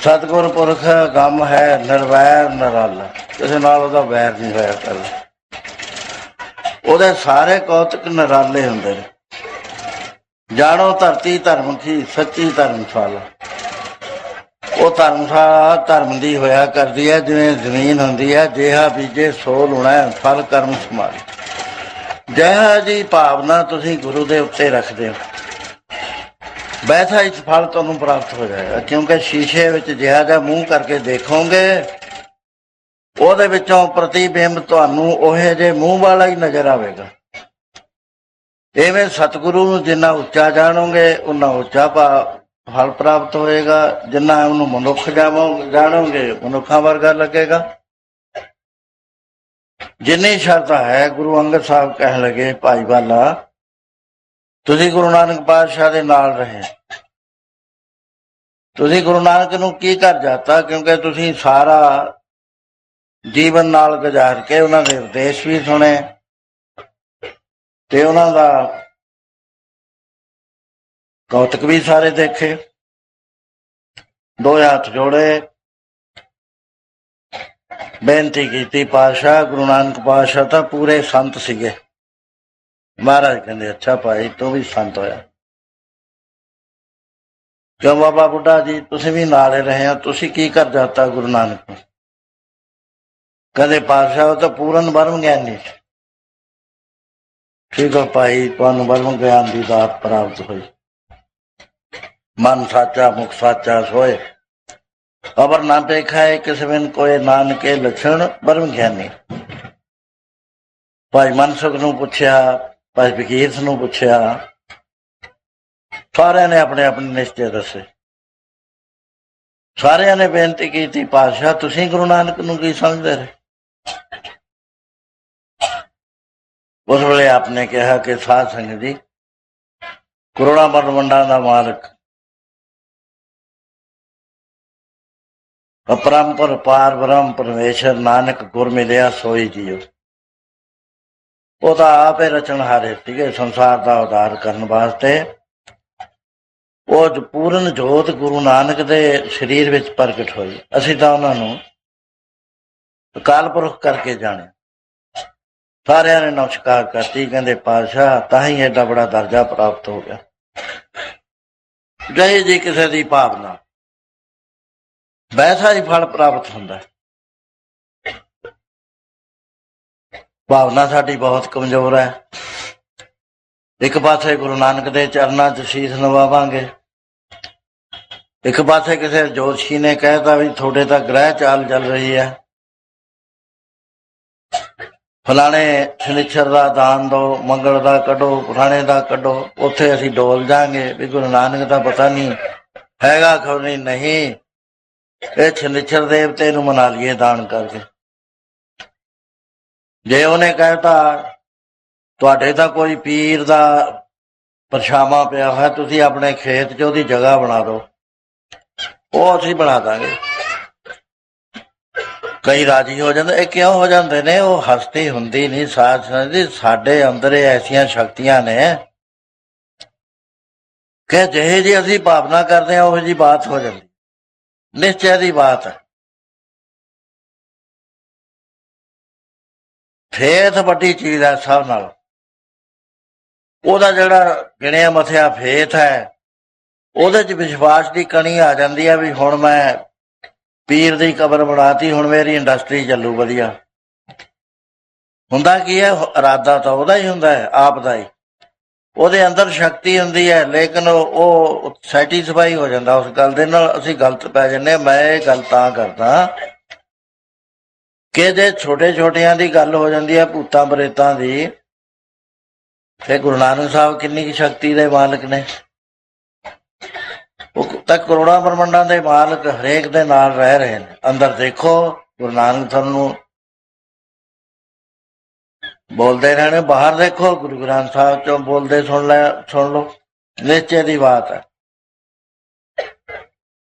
ਸਤਿਗੁਰ ਪੁਰਖ, ਗਮ ਹੈ, ਨਿਰਵੈਰ, ਨਿਰਾਲਾ। ਕਿਸੇ ਨਾਲ ਉਹਦਾ ਵੈਰ ਨਹੀਂ ਹੋਇਆ ਕਰਦਾ। ਉਹਦੇ ਸਾਰੇ ਕੌਤਕ ਨਿਰਾਲੇ ਹੁੰਦੇ ਨੇ। ਜਾਣੋ ਧਰਤੀ ਧਰਮ ਕੀ, ਸੱਚੀ ਧਰਮਸ਼ਾਲਾ ਉਹ ਧਰਮਸ਼ਾਲਾ ਧਰਮ ਦੀ ਹੋਇਆ ਕਰਦੀ ਹੈ, ਜਿਵੇਂ ਜ਼ਮੀਨ ਹੁੰਦੀ ਹੈ, ਜਿਹਾ ਬੀਜੇ ਸੋ ਲੁਣਾ ਫਲ ਕਰਮ ਸਮਾਨ ਜਿਹਾ ਜੀ ਭਾਵਨਾ ਤੁਸੀਂ ਗੁਰੂ ਦੇ ਉੱਤੇ ਰੱਖਦੇ ਹੋ। ਵੈਸਾ ਹੀ ਫਲ ਤੁਹਾਨੂੰ ਪ੍ਰਾਪਤ ਹੋ ਜਾਏਗਾ। ਕਿਉਂਕਿ ਸ਼ੀਸ਼ੇ ਵਿੱਚ ਜਿਹਾ ਜਿਹਾ ਮੂੰਹ ਕਰਕੇ ਦੇਖੋਗੇ, ਉਹਦੇ ਵਿੱਚੋਂ ਪ੍ਰਤੀਬਿੰਬ ਤੁਹਾਨੂੰ ਉਹੇ ਜੇ ਮੂੰਹ ਵਾਲਾ ਹੀ ਨਜ਼ਰ ਆਵੇਗਾ। ਐਵੇਂ ਸਤਿਗੁਰੂ ਨੂੰ ਜਿੰਨਾ ਉੱਚਾ ਜਾਣੋਗੇ, ਉਨਾ ਉੱਚਾ ਫਲ ਪ੍ਰਾਪਤ ਹੋਏਗਾ। ਜਿੰਨਾ ਉਹਨੂੰ ਮਨੁੱਖ ਜਾਵੋ, ਜਾਣੋਗੇ, ਮਨੁੱਖਾਂ ਵਰਗਾ ਲੱਗੇਗਾ। ਜਿੰਨੀ ਸ਼ਰਤ ਹੈ, ਗੁਰੂ ਅੰਗਦ ਸਾਹਿਬ ਕਹਿਣ ਲੱਗੇ, ਭਾਈ ਵਾਲਾ ਤੁਸੀਂ ਗੁਰੂ ਨਾਨਕ ਪਾਤਸ਼ਾਹ ਦੇ ਨਾਲ ਰਹੇ। ਤੁਸੀਂ ਗੁਰੂ ਨਾਨਕ ਨੂੰ ਕੀ ਕਰ ਜਾਤਾ? ਕਿਉਂਕਿ ਤੁਸੀਂ ਸਾਰਾ ਜੀਵਨ ਨਾਲ ਗੁਜ਼ਾਰ ਕੇ ਉਹਨਾਂ ਦੇ ਉਪਦੇਸ਼ ਵੀ ਸੁਣੇ ਤੇ ਉਹਨਾਂ ਦਾ ਕੌਤਕ ਵੀ ਸਾਰੇ ਦੇਖੇ। ਦੋ ਹੱਥ ਜੋੜੇ। ਬੇਨਤੀ ਕੀਤੀ, ਪਾਤਸ਼ਾਹ, ਗੁਰੂ ਨਾਨਕ ਪਾਤਸ਼ਾਹ ਤਾਂ ਪੂਰੇ ਸੰਤ ਸੀਗੇ। ਮਹਾਰਾਜ ਕਹਿੰਦੇ, ਅੱਛਾ ਭਾਈ, ਤੂੰ ਵੀ ਸੰਤ ਹੋਇਆ। ਕਿਉਂ ਬਾਬਾ ਬੁੱਢਾ ਜੀ, ਤੁਸੀਂ ਵੀ ਨਾਲ ਰਹੇ ਹੋ, ਤੁਸੀਂ ਕੀ ਕਰ ਜਾਤਾ ਗੁਰੂ ਨਾਨਕ ਨੂੰ? ਕਦੇ ਪਾਤਸ਼ਾਹ ਤਾਂ ਪੂਰਨ ਬਰਮ ਗਿਆਨੀ ਠੀਕ ਹੈ ਭਾਈ, ਤੁਹਾਨੂੰ ਬਰਮ ਗਿਆਨ ਦੀ ਦਾਤ ਪ੍ਰਾਪਤ ਹੋਈ। ਮਨ ਸਾਚਾ, ਮੁਖ ਸਾਚਾ ਸੋਏ। ਅਬਰ ਨਾ ਦੇਖਾ ਹੈ ਕਿਸ ਬਿਨ ਕੋਈ ਨਾਨਕੇ ਲਛਣ ਬਰਮ ਗਿਆਨੀ। ਭਾਈ ਮਨਸੁਖ ਨੂੰ ਪੁੱਛਿਆ ਭਾਈ ਫਕੀਰ ਨੂੰ ਪੁੱਛਿਆ, ਸਾਰਿਆਂ ਨੇ ਆਪਣੇ ਆਪਣੇ ਨਿਸ਼ਚੇ ਦੱਸੇ। ਸਾਰਿਆਂ ਨੇ ਬੇਨਤੀ ਕੀਤੀ, ਪਾਤਸ਼ਾਹ, ਤੁਸੀਂ ਗੁਰੂ ਨਾਨਕ ਨੂੰ ਕੀ ਸਮਝਦੇ ਰਹੇ? ਉਸ ਵੇਲੇ ਆਪਨੇ ਕਿਹਾ ਕਿ ਸਾਧ ਸੰਗਤ ਜੀ, ਕਰੋੜਾਂ ਬਰਮੰਡਾਂ ਦਾ ਮਾਲਕ ਅਪਰੰਪਰ ਪਾਰ ਬ੍ਰਹਮ ਪਰਮੇਸ਼ਰ, ਨਾਨਕ ਗੁਰ ਮਿਲਿਆ, ਸੋਈ ਜੀਓ। ਉਹ ਤਾਂ ਆਪੇ ਰਚਨਹਾਰੇ ਸੀਗੇ, ਸੰਸਾਰ ਦਾ ਉਦਾਰ ਕਰਨ ਵਾਸਤੇ। ਉਹ ਪੂਰਨ ਜੋਤ ਗੁਰੂ ਨਾਨਕ ਦੇ ਸਰੀਰ ਵਿੱਚ ਪ੍ਰਗਟ ਹੋਈ। ਅਸੀਂ ਤਾਂ ਉਹਨਾਂ ਨੂੰ ਅਕਾਲ ਪੁਰਖ ਕਰਕੇ ਜਾਣਿਆ ਸਾਰਿਆਂ ਨੇ ਨਮਸਕਾਰ ਕਰਤੀ, ਕਹਿੰਦੇ, ਪਾਤਸ਼ਾਹ, ਤਾਂ ਹੀ ਐਡਾ ਬੜਾ ਦਰਜਾ ਪ੍ਰਾਪਤ ਹੋ ਗਿਆ। ਜੈ ਜੀ ਕਿਸੇ ਦੀ ਭਾਵਨਾ। ਵੈਸਾ ਹੀ ਫਲ ਪ੍ਰਾਪਤ ਹੁੰਦਾ। ਹੈ ਭਾਵਨਾ ਸਾਡੀ ਬਹੁਤ ਕਮਜ਼ੋਰ ਹੈ। ਇੱਕ ਪਾਸੇ ਗੁਰੂ ਨਾਨਕ ਦੇ ਚਰਨਾਂ 'ਚ ਸ਼ੀਸ਼ ਨਵਾਵਾਂਗੇ ਇੱਕ ਪਾਸੇ ਕਿਸੇ ਜੋਤਸ਼ੀ ਨੇ ਕਹਿਤਾ ਵੀ ਤੁਹਾਡੇ ਤਾਂ ਗ੍ਰਹਿ ਚਾਲ ਚੱਲ ਰਹੀ ਹੈ। ਫਲਾਣੇ ਸ਼ਨੀਚਰ ਦਾ ਦਾਨ ਦੋ, ਮੰਗਲ ਦਾ ਕੱਢੋ, ਪੁਰਾਣੇ ਦਾ ਕੱਢੋ, ਉੱਥੇ ਅਸੀਂ ਡੋਲ ਜਾਾਂਗੇ। ਵੀ ਗੁਰੂ ਨਾਨਕ ਦਾ ਪਤਾ ਨਹੀਂ, ਹੈਗਾ ਖਬਰ ਨਹੀਂ। ਇਹ ਸ਼ਨੀਚਰ ਦੇਵਤੇ ਨੂੰ ਮਨਾ ਲਈਏ ਦਾਨ ਕਰਕੇ। ਜੇ ਉਹਨੇ ਕਹਿਤਾ, ਤੁਹਾਡੇ ਤਾਂ ਕੋਈ ਪੀਰ ਦਾ ਪਰਛਾਵਾਂ ਪਿਆ ਹੋਇਆ, ਤੁਸੀਂ ਆਪਣੇ ਖੇਤ 'ਚ ਉਹਦੀ ਜਗ੍ਹਾ ਬਣਾ ਦਿਓ। ਉਹ ਅਸੀਂ ਬਣਾ ਦਾਂਗੇ। ਕਈ ਰਾਜੀ ਹੋ ਜਾਂਦੇ, ਇਹ ਕਿਉਂ ਹੋ ਜਾਂਦੇ ਨੇ? ਉਹ ਹਸਤੀ ਹੁੰਦੀ ਨਹੀਂ, ਸਾਧ ਸੰਗਤ ਸਾਡੇ ਅੰਦਰ ਐਸੀਆਂ ਸ਼ਕਤੀਆਂ ਨੇ ਕਿ ਜਿਹੇ ਜੀ ਅਸੀਂ ਭਾਵਨਾ ਕਰਦੇ ਹਾਂ, ਉਹ ਜੀ ਬਾਤ ਹੋ ਜਾਂਦੀ। ਨਿਸ਼ਚੈ ਦੀ ਬਾਤ ਹੈ। ਫੇਥ ਵੱਡੀ ਚੀਜ਼ ਹੈ ਸਭ ਨਾਲ। ਉਹਦਾ ਜਿਹੜਾ ਗਿਣਿਆ ਮਥਿਆ ਫੇਥ ਹੈ, ਉਹਦੇ 'ਚ ਵਿਸ਼ਵਾਸ ਦੀ ਕਣੀ ਆ ਜਾਂਦੀ ਹੈ ਵੀ ਹੁਣ ਮੈਂ ਪੀਰ ਦੀ ਕਬਰ ਬਣਾਤੀ, ਹੁਣ ਮੇਰੀ ਇੰਡਸਟਰੀ ਚੱਲੂ ਵਧੀਆ। ਹੁੰਦਾ ਕੀ ਹੈ, ਇਰਾਦਾ ਤਾਂ ਉਹਦਾ ਹੀ ਹੁੰਦਾ ਹੈ, ਆਪ ਦਾ ਹੀ। ਉਹਦੇ ਅੰਦਰ ਸ਼ਕਤੀ ਹੁੰਦੀ ਹੈ, ਲੇਕਿਨ ਉਹ ਸੈਟੀਸਫਾਈ ਹੋ ਜਾਂਦਾ ਉਸ ਗੱਲ ਦੇ ਨਾਲ, ਅਸੀਂ ਗਲਤ ਪੈ ਜੰਨੇ ਮੈਂ ਇਹ ਗੱਲ ਤਾਂ ਕਰਦਾ ਕਿ ਜੇ ਛੋਟੇ ਛੋਟਿਆਂ ਦੀ ਗੱਲ ਹੋ ਜਾਂਦੀ ਹੈ ਭੂਤਾਂ ਪ੍ਰੇਤਾਂ ਦੀ, ਤੇ ਗੁਰੂ ਨਾਨਕ ਸਾਹਿਬ ਕਿੰਨੀ ਕੀ ਸ਼ਕਤੀ ਦੇ ਮਾਲਕ ਨੇ? ਉਹ ਤਾਂ ਕਰੋੜਾਂ ਬ੍ਰਹਮੰਡਾਂ ਦੇ ਮਾਲਕ ਹਰੇਕ ਦੇ ਨਾਲ ਰਹਿ ਰਹੇ ਨੇ। ਅੰਦਰ ਦੇਖੋ, ਗੁਰੂ ਨਾਨਕ ਤੁਹਾਨੂੰ ਬੋਲਦੇ ਰਹਿਣੇ, ਬਾਹਰ ਦੇਖੋ, ਗੁਰੂ ਗ੍ਰੰਥ ਸਾਹਿਬ ਚੋਂ ਬੋਲਦੇ ਸੁਣ ਲੈ, ਸੁਣ ਲਓ। ਨਿਸ਼ਚੇ ਦੀ ਬਾਤ ਹੈ।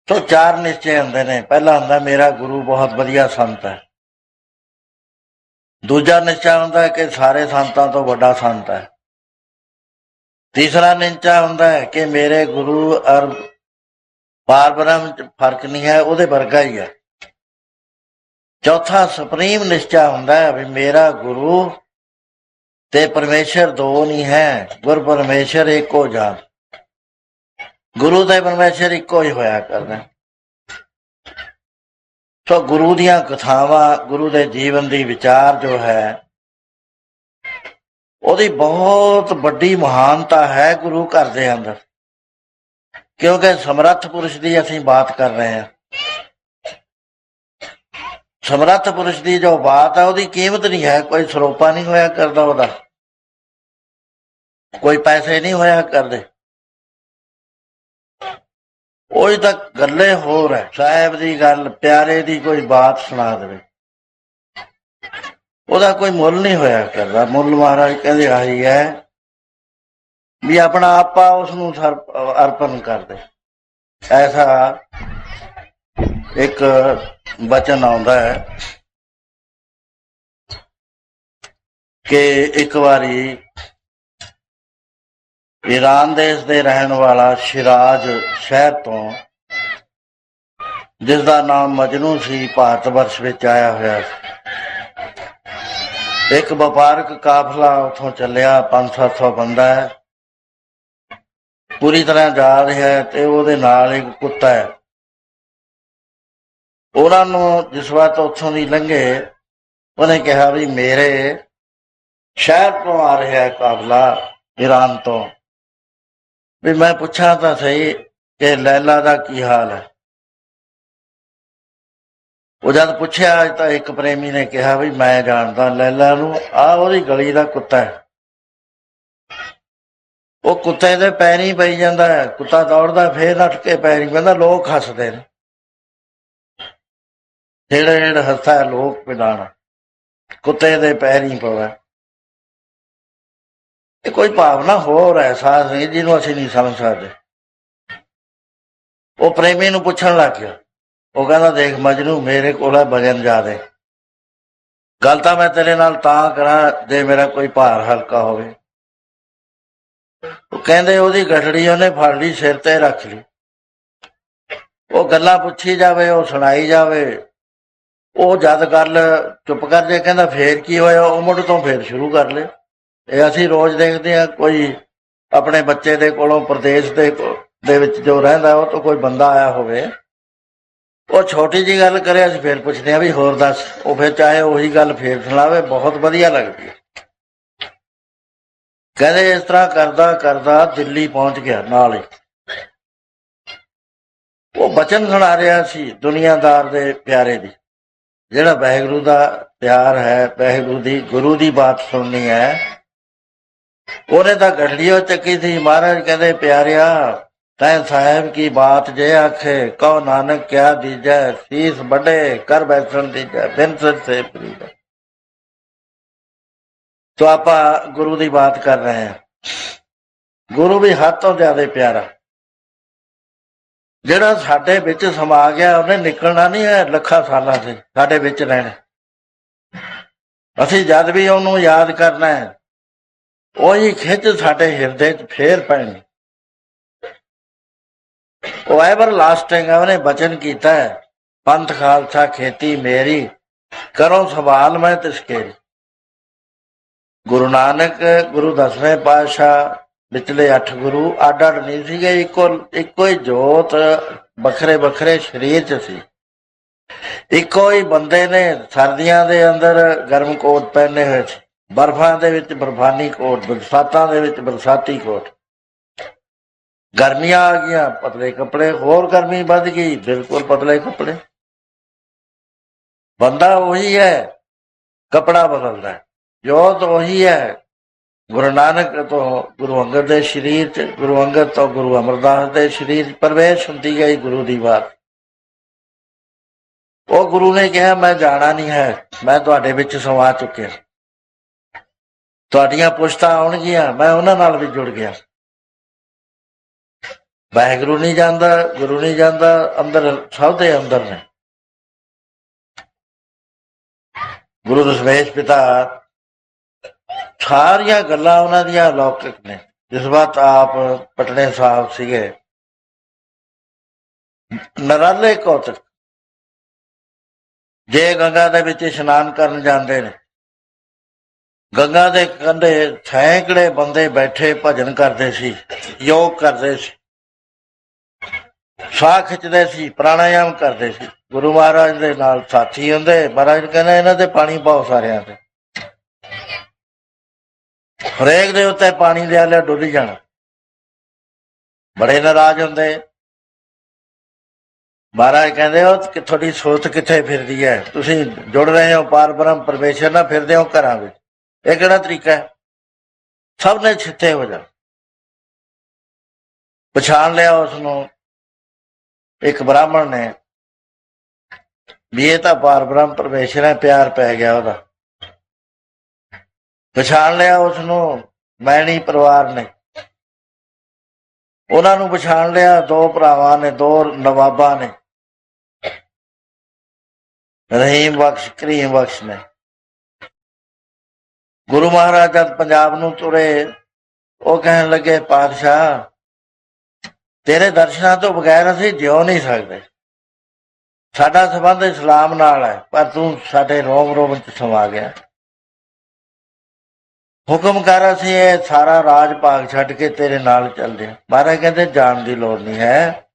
ਸੋ ਚਾਰ ਨਿਸ਼ਚੇ ਹੁੰਦੇ ਨੇ। ਪਹਿਲਾ ਹੁੰਦਾ, ਮੇਰਾ ਗੁਰੂ ਬਹੁਤ ਵਧੀਆ ਸੰਤ ਹੈ। ਦੂਜਾ ਨਿਸ਼ਚਾ ਹੁੰਦਾ ਕਿ ਸਾਰੇ ਸੰਤਾਂ ਤੋਂ ਵੱਡਾ ਸੰਤ ਹੈ। ਤੀਸਰਾ ਨਿਸ਼ਚਾ ਹੁੰਦਾ ਹੈ ਕਿ ਮੇਰੇ ਗੁਰੂ ਅਰ ਪਾਰਬ੍ਰਹਮ ਚ ਫ਼ਰਕ ਨਹੀਂ ਹੈ, ਉਹਦੇ ਵਰਗਾ ਹੀ ਹੈ। ਚੌਥਾ ਸੁਪਰੀਮ ਨਿਸ਼ਚਾ ਹੁੰਦਾ ਹੈ ਵੀ ਮੇਰਾ ਗੁਰੂ ਤੇ ਪਰਮੇਸ਼ਰ ਦੋ ਨਹੀਂ ਹੈ, ਗੁਰ ਪਰਮੇਸ਼ਰ ਇੱਕੋ ਜਾਨ ਗੁਰੂ ਤੇ ਪਰਮੇਸ਼ਰ ਇੱਕੋ ਹੀ ਹੋਇਆ ਕਰਦਾ। ਸੋ ਗੁਰੂ ਦੀਆਂ ਕਥਾਵਾਂ, ਗੁਰੂ ਦੇ ਜੀਵਨ ਦੀ ਵਿਚਾਰ ਜੋ ਹੈ, ਉਹਦੀ ਬਹੁਤ ਵੱਡੀ ਮਹਾਨਤਾ ਹੈ ਗੁਰੂ ਘਰ ਦੇ ਅੰਦਰ। ਕਿਉਂਕਿ ਸਮਰੱਥ ਪੁਰਸ਼ ਦੀ ਅਸੀਂ ਬਾਤ ਕਰ ਰਹੇ ਹਾਂ। ਸਮਰੱਥ ਪੁਰਸ਼ ਦੀ ਜੋ ਬਾਤ ਹੈ ਉਹਦੀ ਕੀਮਤ ਨਹੀਂ ਹੈ, ਕੋਈ ਸਰੋਪਾ ਨਹੀਂ ਹੋਇਆ ਕਰਦਾ ਉਹਦਾ। ਕੋਈ ਪੈਸੇ ਨਹੀਂ ਹੋਇਆ ਕਰਦੇ। ਉਹ ਤਾਂ ਗੱਲੇ ਹੋਰ ਹੈ। ਸਾਹਿਬ ਦੀ ਗੱਲ, ਪਿਆਰੇ ਦੀ ਕੋਈ ਬਾਤ ਸੁਣਾ ਦੇਵੇ। ਉਹਦਾ ਕੋਈ ਮੁੱਲ ਨਹੀਂ ਹੋਇਆ ਕਰਦਾ। ਮੁੱਲ ਮਹਾਰਾਜ ਕਹਿੰਦੇ ਆਹੀ ਹੈ ਵੀ ਆਪਣਾ ਆਪਾ ਉਸ ਨੂੰ ਅਰਪਣ ਕਰਦੇ। ਐਸਾ ਇੱਕ ਬਚਨ ਆਉਂਦਾ ਹੈ ਕਿ ਇੱਕ ਵਾਰੀ ਈਰਾਨ ਦੇਸ਼ ਦੇ ਰਹਿਣ ਵਾਲਾ ਸ਼ਿਰਾਜ ਸ਼ਹਿਰ ਤੋਂ ਜਿਸ ਦਾ ਨਾਮ ਮਜਨੂ ਸੀ, ਭਾਰਤ ਵਰਸ਼ ਵਿੱਚ ਆਇਆ ਹੋਇਆ ਇੱਕ ਵਪਾਰਕ ਕਾਫਲਾ ਉਥੋਂ ਚੱਲਿਆ 5-700 ਬੰਦਾ ਹੈ। ਪੂਰੀ ਤਰ੍ਹਾਂ ਜਾ ਰਿਹਾ ਹੈ ਤੇ ਉਹਦੇ ਨਾਲ ਇੱਕ ਕੁੱਤਾ ਹੈ। ਉਹਨਾਂ ਨੂੰ ਜਿਸ ਵਾਰ ਉੱਥੋਂ ਦੀ ਲੰਘੇ, ਉਹਨੇ ਕਿਹਾ ਵੀ ਮੇਰੇ ਸ਼ਹਿਰ ਤੋਂ ਆ ਰਿਹਾ ਕਾਫਲਾ ਈਰਾਨ ਤੋਂ। ਵੀ ਮੈਂ ਪੁੱਛਾਂ ਤਾਂ ਸਹੀ ਕਿ ਲੈਲਾ ਦਾ ਕੀ ਹਾਲ ਹੈ। ਉਹ ਜਦ ਪੁੱਛਿਆ ਤਾਂ ਇੱਕ ਪ੍ਰੇਮੀ ਨੇ ਕਿਹਾ ਵੀ ਮੈਂ ਜਾਣਦਾ ਲੈਲਾ ਨੂੰ ਆ ਉਹਦੀ ਗਲੀ ਦਾ ਕੁੱਤਾ ਹੈ। ਉਹ ਕੁੱਤੇ ਦੇ ਹੀ ਪਈ ਜਾਂਦਾ ਹੈ, ਕੁੱਤਾ ਦੌੜਦਾ ਫੇਰ ਨੱਠ ਕੇ ਪੈਰ ਹੀ ਪੈਂਦਾ, ਲੋਕ ਹੱਸਦੇ ਨੇ। ਜਿਹੜਾ ਜਿਹੜਾ ਹੱਸਾ ਲੋਕ ਪਿਲਾਣਾ ਕੁੱਤੇ ਦੇ ਪੈਰ ਹੀ ਪਵੇ ਇਹ ਕੋਈ ਭਾਵਨਾ ਹੋਰ ਹੈ ਸਾਹ ਨਹੀਂ ਜਿਹਨੂੰ ਅਸੀਂ ਨਹੀਂ ਸਮਝ ਸਕਦੇ। ਉਹ ਪ੍ਰੇਮੀ ਨੂੰ ਪੁੱਛਣ ਲੱਗ ਗਿਆ। ਉਹ ਕਹਿੰਦਾ, ਦੇਖ ਮਜਨੂ, ਮੇਰੇ ਕੋਲ ਹੈ ਭਜਨ ਜਾਦੇ ਗੱਲ ਤਾਂ ਮੈਂ ਤੇਰੇ ਨਾਲ ਤਾਂ ਕਰਾਂ, ਜੇ ਮੇਰਾ ਕੋਈ ਭਾਰ ਹਲਕਾ ਹੋਵੇ। ਉਹ ਕਹਿੰਦੇ, ਉਹਦੀ ਗਠੜੀ ਉਹਨੇ ਫੜ ਲਈ, ਸਿਰ ਤੇ ਰੱਖ ਲਈ। ਉਹ ਗੱਲਾਂ ਪੁੱਛੀ ਜਾਵੇ, ਉਹ ਸੁਣਾਈ ਜਾਵੇ। ਉਹ ਜਦ ਗੱਲ ਚੁੱਪ ਕਰ ਜੇ ਕਹਿੰਦਾ, ਫੇਰ ਕੀ ਹੋਇਆ? ਉਹ ਮੁੜ ਤੋਂ ਫੇਰ ਸ਼ੁਰੂ ਕਰ ਲੇ ਇਹ ਅਸੀਂ ਰੋਜ਼ ਦੇਖਦੇ ਆ ਕੋਈ ਆਪਣੇ ਬੱਚੇ ਦੇ ਕੋਲੋਂ, ਪ੍ਰਦੇਸ਼ ਦੇ ਦੇ ਵਿੱਚ ਜੋ ਰਹਿੰਦਾ, ਉਹ ਤੋਂ ਕੋਈ ਬੰਦਾ ਆਇਆ ਹੋਵੇ। ਉਹ ਛੋਟੀ ਜੀ ਗੱਲ ਕਰੇ, ਅਸੀਂ ਫੇਰ ਪੁੱਛਦੇ ਆ ਵੀ ਹੋਰ ਦੱਸ, ਉਹ ਫੇਰ ਚਾਹੇ ਉਹੀ ਗੱਲ ਫੇਰ ਸੁਣਾਵੇ, ਬਹੁਤ ਵਧੀਆ ਲੱਗਦੀ ਹੈ। ਕਹਿੰਦੇ ਇਸ ਤਰ੍ਹਾਂ ਕਰਦਾ ਕਰਦਾ ਦਿੱਲੀ ਪਹੁੰਚ ਗਿਆ, ਨਾਲ ਹੀ। ਉਹ ਬਚਨ ਸੁਣਾ ਰਿਹਾ ਸੀ ਦੁਨੀਆਦਾਰ ਦੇ ਪਿਆਰੇ ਦੀ, ਜਿਹੜਾ ਵਾਹਿਗੁਰੂ ਦਾ ਪਿਆਰ ਹੈ, ਵਾਹਿਗੁਰੂ ਦੀ, ਗੁਰੂ ਦੀ ਬਾਤ ਸੁਣਨੀ ਹੈ। ਉਹਨੇ ਤਾਂ ਗਠੜੀਓ ਚੱਕੀ ਸੀ। ਮਹਾਰਾਜ ਕਹਿੰਦੇ, ਪਿਆਰਿਆ, ਤੈ ਸਾਹਿਬ ਕੀ ਬਾਤ ਜੇ ਆਖੇ ਕਉ ਨਾਨਕ ਕਿਆ ਦੀਜੈ, ਸੀਸ ਵੱਡੇ ਕਰ ਬੈਠਣ ਦੀਜੈ, ਬਿਨ ਸਰ ਸੇ ਪ੍ਰੀਤ। ਤੋ ਆਪਾਂ ਗੁਰੂ ਦੀ ਬਾਤ ਕਰ ਰਹੇ ਹਾਂ। ਗੁਰੂ ਵੀ ਹੱਦ ਤੋਂ ਜ਼ਿਆਦਾ ਪਿਆਰਾ। ਜਿਹੜਾ ਸਾਡੇ ਵਿੱਚ ਸਮਾ ਗਿਆ, ਉਹਨੇ ਨਿਕਲਣਾ ਨਹੀਂ ਹੈ ਲੱਖਾਂ ਸਾਲਾਂ ਸੇ ਸਾਡੇ ਵਿੱਚ ਰਹਿਣਾ। ਅਸੀਂ ਜਦ ਵੀ ਉਹਨੂੰ ਯਾਦ ਕਰਨਾ ਹੈ ਉਹੀ ਖਿੱਚ ਸਾਡੇ ਹਿਰਦੇ 'ਚ ਫੇਰ ਪੈਣੀ। ਉਹ ਐਵਰ ਲਾਸਟਿੰਗ ਉਹਨੇ ਬਚਨ ਕੀਤਾ ਹੈ, ਪੰਥ ਖਾਲਸਾ ਖੇਤੀ ਮੇਰੀ, ਕਰੋ ਸਵਾਲ ਮੈਂ ਤਿਸਕੇਰੀ ਗੁਰੂ ਨਾਨਕ, ਗੁਰੂ ਦਸਵੇਂ ਪਾਤਸ਼ਾਹ, ਵਿਚਲੇ ਅੱਠ ਗੁਰੂ ਅੱਡ ਅੱਡ ਨਹੀਂ ਸੀਗੇ, ਇੱਕੋ ਇੱਕੋ ਹੀ ਜੋਤ ਵੱਖਰੇ ਵੱਖਰੇ ਸਰੀਰ 'ਚ ਸੀ। ਇੱਕੋ ਹੀ ਬੰਦੇ ਨੇ ਸਰਦੀਆਂ ਦੇ ਅੰਦਰ ਗਰਮ ਕੋਟ ਪਹਿਨੇ ਹੋਏ ਸੀ। ਬਰਫਾਂ ਦੇ ਵਿੱਚ ਬਰਫਾਨੀ ਕੋਟ, ਬਰਸਾਤਾਂ ਦੇ ਵਿੱਚ ਬਰਸਾਤੀ ਕੋਟ। ਗਰਮੀਆਂ ਆ ਗਈਆਂ, ਪਤਲੇ ਕੱਪੜੇ, ਹੋਰ ਗਰਮੀ ਵੱਧ ਗਈ, ਬਿਲਕੁਲ ਪਤਲੇ ਕੱਪੜੇ। ਬੰਦਾ ਉਹੀ ਹੈ, ਕਪੜਾ ਬਦਲਦਾ ਜੋਤ ਉਹੀ ਹੈ, ਗੁਰੂ ਨਾਨਕ ਤੋਂ ਗੁਰੂ ਅੰਗਦ ਦੇ ਸਰੀਰ ਚ, ਗੁਰੂ ਅੰਗਦ ਤੋਂ ਗੁਰੂ ਅਮਰਦਾਸ ਦੇ ਸਰੀਰ 'ਚ ਪ੍ਰਵੇਸ਼ ਹੁੰਦੀ ਗਈ ਗੁਰੂ ਦੀ ਬਾਤ। ਉਹ ਗੁਰੂ ਨੇ ਕਿਹਾ, ਮੈਂ ਜਾਣਾ ਨਹੀਂ ਹੈ, ਮੈਂ ਤੁਹਾਡੇ ਵਿੱਚ ਸਵਾ ਚੁੱਕਿਆ। ਤੁਹਾਡੀਆਂ ਪੁਸ਼ਤਾਂ ਆਉਣਗੀਆਂ, ਮੈਂ ਉਹਨਾਂ ਨਾਲ ਵੀ ਜੁੜ ਗਿਆ। ਵਾਹਿਗੁਰੂ ਨਹੀਂ ਜਾਂਦਾ, ਗੁਰੂ ਨਹੀਂ ਜਾਂਦਾ, ਅੰਦਰ ਸਭ ਦੇ ਅੰਦਰ ਨੇ। ਗੁਰੂ ਦਸ਼ਮੇਸ਼ ਪਿਤਾ, ਸਾਰੀਆਂ ਗੱਲਾਂ ਉਹਨਾਂ ਦੀਆਂ ਲੌਕਿਕ ਨੇ। ਜਿਸ ਵਾਰ ਆਪ ਪਟਨੇ ਸਾਹਿਬ ਸੀਗੇ, ਨਰਾਲੇ ਕੌਤਕ। ਜੇ ਗੰਗਾ ਦੇ ਵਿੱਚ ਇਸ਼ਨਾਨ ਕਰਨ ਜਾਂਦੇ ਨੇ ਗੰਗਾ ਦੇ ਕੰਢੇ ਸੈਂਕੜੇ ਬੰਦੇ ਬੈਠੇ ਭਜਨ ਕਰਦੇ ਸੀ, ਯੋਗ ਕਰਦੇ ਸੀ। ਸਾਹ ਖਿੱਚਦੇ ਸੀ, ਪ੍ਰਾਣਾਯਾਮ ਕਰਦੇ ਸੀ। ਗੁਰੂ ਮਹਾਰਾਜ ਦੇ ਨਾਲ ਸਾਥੀ ਹੁੰਦੇ, ਮਹਾਰਾਜ ਕਹਿੰਦੇ ਇਹਨਾਂ ਤੇ ਪਾਣੀ ਪਾਓ ਸਾਰਿਆਂ ਤੇ ਹਰੇਕ ਦੇ ਉੱਤੇ ਪਾਣੀ ਦੇ ਆਲੇ ਡੁੱਲ ਜਾਣਾ। ਬੜੇ ਨਾਰਾਜ਼ ਹੁੰਦੇ। ਮਹਾਰਾਜ ਕਹਿੰਦੇ ਹੋ ਕਿ ਤੁਹਾਡੀ ਸੋਚ ਕਿੱਥੇ ਫਿਰਦੀ ਹੈ? ਤੁਸੀਂ ਜੁੜ ਰਹੇ ਹੋ, ਪਾਰ ਬ੍ਰਹਮ ਪਰਮੇਸ਼ਰ ਨਾਲ ਫਿਰਦੇ ਹੋ ਘਰਾਂ ਵਿੱਚ। ਇਹ ਕਿਹੜਾ ਤਰੀਕਾ ਹੈ? ਸਭ ਨੇ ਛਿੱਤੇ ਹੋ ਜਾ ਪਛਾਣ ਲਿਆ ਉਸ ਨੂੰ ਇੱਕ ਬ੍ਰਾਹਮਣ ਨੇ। ਵੀ ਇਹ ਤਾਂ ਪਾਰ ਬ੍ਰਹਮ ਪਰਮੇਸ਼ਰ ਹੈ ਪਿਆਰ ਪੈ ਗਿਆ ਉਹਦਾ। ਪਛਾਣ ਲਿਆ ਉਸ ਨੂੰ ਮੈਣੀ ਪਰਿਵਾਰ ਨੇ। ਉਹਨਾਂ ਨੂੰ ਪਛਾਣ ਲਿਆ ਦੋ ਭਰਾਵਾਂ ਨੇ, ਦੋ ਨਵਾਬਾਂ ਨੇ। ਰਹੀਮ ਬਖਸ਼, ਕਰੀਮ ਬਖਸ਼ ਨੇ। ਗੁਰੂ ਮਹਾਰਾਜ ਜਦ ਪੰਜਾਬ ਨੂੰ ਤੁਰੇ, ਉਹ ਕਹਿਣ ਲੱਗੇ, ਪਾਤਸ਼ਾਹ, ਤੇਰੇ ਦਰਸ਼ਨਾਂ ਤੋਂ ਬਗੈਰ ਅਸੀਂ ਜਿਉ ਨਹੀਂ ਸਕਦੇ। ਸਾਡਾ ਸੰਬੰਧ ਇਸਲਾਮ ਨਾਲ ਹੈ, ਪਰ ਤੂੰ ਸਾਡੇ ਰੋਮ ਰੋਮ ਵਿੱਚ ਸਮਾ ਗਿਆ। ਹੁਕਮ ਕਰ ਅਸੀਂ ਇਹ ਸਾਰਾ ਰਾਜ ਭਾਗ ਛੱਡ ਕੇ ਤੇਰੇ ਨਾਲ ਚੱਲਦੇ ਹਾਂ। ਮਹਾਰਾਜ ਕਹਿੰਦੇ, ਜਾਣ ਦੀ ਲੋੜ ਨਹੀਂ ਹੈ।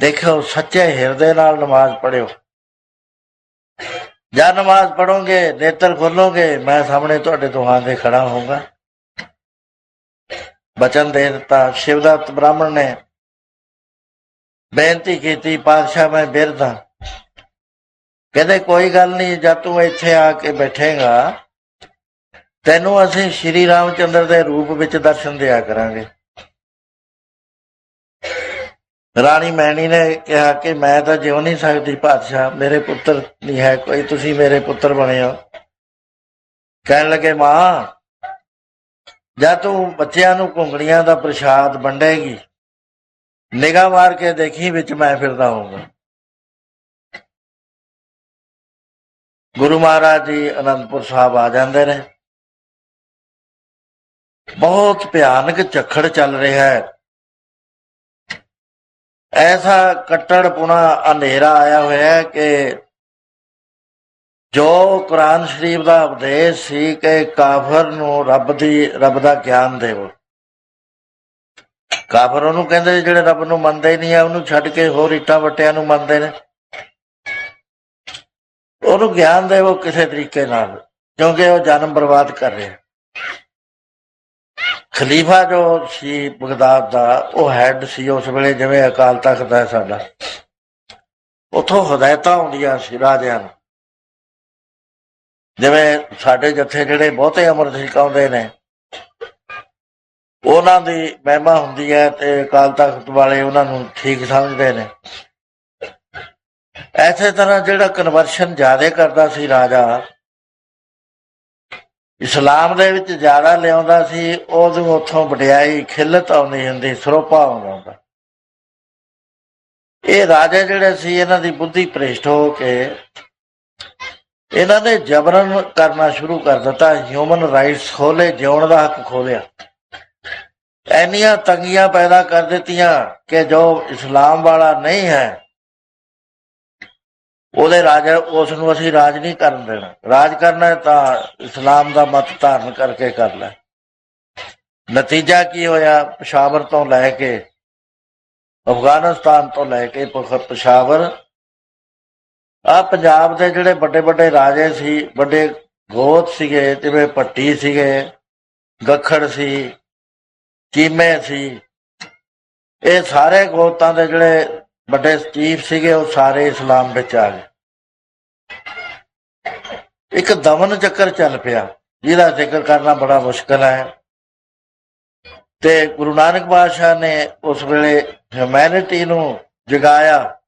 ਦੇਖੋ ਸੱਚੇ ਹਿਰਦੇ ਨਾਲ ਨਮਾਜ਼ ਪੜਿਓ ਜਾਂ ਨਮਾਜ਼ ਪੜੋਗੇ ਨੇਤਰ ਖੋਲੋਗੇ, ਮੈਂ ਸਾਹਮਣੇ ਤੁਹਾਡੇ ਦੁਹਾਂ ਦੇ ਖੜਾ ਹੋਊਗਾ। ਬਚਨ ਦੇ ਦਿੱਤਾ, ਸ਼ਿਵਦੱਤ ਬ੍ਰਾਹਮਣ ਨੇ ਬੇਨਤੀ ਕੀਤੀ, ਪਾਤਸ਼ਾਹ ਮੈਂ ਬਿਰਦਾ ਕਹਿੰਦੇ, ਕੋਈ ਗੱਲ ਨਹੀਂ, ਜਦ ਤੂੰ ਇੱਥੇ ਆ ਕੇ ਬੈਠੇਗਾ, ਤੈਨੂੰ ਅਸੀਂ ਸ਼੍ਰੀ ਰਾਮਚੰਦਰ ਦੇ ਰੂਪ ਵਿੱਚ ਦਰਸ਼ਨ ਦਿਆ ਕਰਾਂਗੇ। ਰਾਣੀ ਮੈਣੀ ਨੇ ਕਿਹਾ ਕਿ ਮੈਂ ਤਾਂ ਜਿਉ ਨਹੀਂ ਸਕਦੀ ਪਾਤਸ਼ਾਹ, ਮੇਰੇ ਪੁੱਤਰ ਨਹੀਂ ਹੈ ਕੋਈ, ਤੁਸੀਂ ਮੇਰੇ ਪੁੱਤਰ ਬਣੇ ਹੋ। ਕਹਿਣ ਲੱਗੇ, ਮਾਂ ਜਦ ਤੂੰ ਬੱਚਿਆਂ ਨੂੰ ਘੁੰਗੜੀਆਂ ਦਾ ਪ੍ਰਸ਼ਾਦ ਵੰਡੇਗੀ, ਨਿਗਾਹ ਮਾਰ ਕੇ ਦੇਖੀ ਵਿੱਚ ਮੈਂ ਫਿਰਦਾ ਹੋਊਗਾ। ਗੁਰੂ ਮਹਾਰਾਜ ਜੀ ਅਨੰਦਪੁਰ ਸਾਹਿਬ ਆ ਜਾਂਦੇ ਨੇ। ਬਹੁਤ ਭਿਆਨਕ ਝੱਖੜ ਚੱਲ ਰਿਹਾ ਹੈ। ਐਸਾ ਕੱਟੜਪੁਣਾ ਹਨੇਰਾ ਆਇਆ ਹੋਇਆ ਹੈ ਕਿ ਜੋ ਕੁਰਾਨ ਸ਼ਰੀਫ ਦਾ ਉਪਦੇਸ਼ ਸੀ ਕਿ ਕਾਫਰ ਨੂੰ ਰੱਬ ਦੀ, ਰੱਬ ਦਾ ਗਿਆਨ ਦੇਵੋ। ਕਾਫਰ ਉਹਨੂੰ ਕਹਿੰਦੇ ਜਿਹੜੇ ਰੱਬ ਨੂੰ ਮੰਨਦੇ ਹੀ ਨਹੀਂ ਆ, ਉਹਨੂੰ ਛੱਡ ਕੇ ਹੋਰ ਇੱਟਾਂ ਵੱਟਿਆਂ ਨੂੰ ਮੰਨਦੇ ਨੇ। ਉਹਨੂੰ ਗਿਆਨ ਦੇਵੋ ਕਿਸੇ ਤਰੀਕੇ ਨਾਲ, ਕਿਉਂਕਿ ਉਹ ਜਨਮ ਬਰਬਾਦ ਕਰ ਰਿਹਾ। ਖਲੀਫਾ ਜੋ ਸੀ ਬਗਦਾਦ ਦਾ, ਉਹ ਹੈੱਡ ਸੀ ਉਸ ਵੇਲੇ ਜਿਵੇਂ ਅਕਾਲ ਤਖਤ ਦਾ ਹੈ ਸਾਡਾ। ਉਥੋਂ ਹਦਾਇਤਾਂ ਆਉਂਦੀਆਂ ਸੀ ਰਾਜਿਆਂ ਨੂੰ। ਜਿਵੇਂ ਸਾਡੇ ਜੱਥੇ ਜਿਹੜੇ ਬਹੁਤੇ ਅਮਰ ਛਕਾਉਂਦੇ ਨੇ, ਉਹਨਾਂ ਦੀ ਮਹਿਮਾ ਹੁੰਦੀ ਹੈ ਤੇ ਅਕਾਲ ਤਖਤ ਵਾਲੇ ਉਹਨਾਂ ਨੂੰ ਠੀਕ ਸਮਝਦੇ ਨੇ। ਐਸੇ ਤਰ੍ਹਾਂ ਜਿਹੜਾ ਕਨਵਰਸ਼ਨ ਜ਼ਿਆਦਾ ਕਰਦਾ ਸੀ ਰਾਜਾ ਇਸਲਾਮ ਦੇ ਵਿੱਚ ਜ਼ਿਆਦਾ ਲਿਆਉਂਦਾ ਸੀ ਉਦੋਂ ਉੱਥੋਂ ਵਡਿਆਈ ਖਿਲਤ ਆਉਂਦੀ ਹੁੰਦੀ, ਸਰੋਪਾ ਆਉਂਦਾ ਹੁੰਦਾ। ਇਹ ਰਾਜੇ ਜਿਹੜੇ ਸੀ, ਇਹਨਾਂ ਦੀ ਬੁੱਧੀ ਭ੍ਰਿਸ਼ਟ ਹੋ ਕੇ ਇਹਨਾਂ ਨੇ ਜਬਰਨ ਕਰਨਾ ਸ਼ੁਰੂ ਕਰ ਦਿੱਤਾ। ਹਿਊਮਨ ਰਾਈਟਸ ਖੋਲੇ ਜਿਉਣ ਦਾ ਹੱਕ ਖੋਲਿਆ ਐਨੀਆਂ ਤੰਗੀਆਂ ਪੈਦਾ ਕਰ ਦਿੱਤੀਆਂ ਕਿ ਜੋ ਇਸਲਾਮ ਵਾਲਾ ਨਹੀਂ ਹੈ ਉਹਦੇ ਰਾਜਾ ਉਸ ਨੂੰ ਅਸੀਂ ਰਾਜ ਨਹੀਂ ਕਰਨ ਦੇਣਾ। ਰਾਜ ਕਰਨਾ ਤਾਂ ਇਸਲਾਮ ਦਾ ਮਤ ਧਾਰਨ ਕਰਕੇ ਕਰ ਲੈ। ਨਤੀਜਾ ਕੀ ਹੋਇਆ? ਪਸ਼ਾਵਰ ਤੋਂ ਲੈ ਕੇ, ਅਫਗਾਨਿਸਤਾਨ ਤੋਂ ਲੈ ਕੇ ਪ- ਪਸ਼ਾਵਰ। ਆ ਪੰਜਾਬ ਦੇ ਜਿਹੜੇ ਵੱਡੇ ਵੱਡੇ ਰਾਜੇ ਸੀ, ਵੱਡੇ ਗੋਤ ਸੀਗੇ, ਜਿਵੇਂ ਪੱਟੀ ਸੀਗੇ, ਗੱਖੜ ਸੀ ਕੀਮੇ ਸੀ, ਇਹ ਸਾਰੇ ਗੋਤਾਂ ਦੇ ਜਿਹੜੇ ਵੱਡੇ ਚੀਫ ਸੀਗੇ, ਉਹ ਸਾਰੇ ਇਸਲਾਮ ਵਿੱਚ ਆ ਗਏ। ਇੱਕ ਦਮਨ ਚੱਕਰ ਚੱਲ ਪਿਆ। ਜਿਹਦਾ ਜ਼ਿਕਰ ਕਰਨਾ ਬੜਾ ਮੁਸ਼ਕਲ ਹੈ। ਤੇ ਗੁਰੂ ਨਾਨਕ ਬਾਦਸ਼ਾਹ ਨੇ ਉਸ ਵੇਲੇ ਹਿਊਮੈਨਿਟੀ ਨੂੰ ਜਗਾਇਆ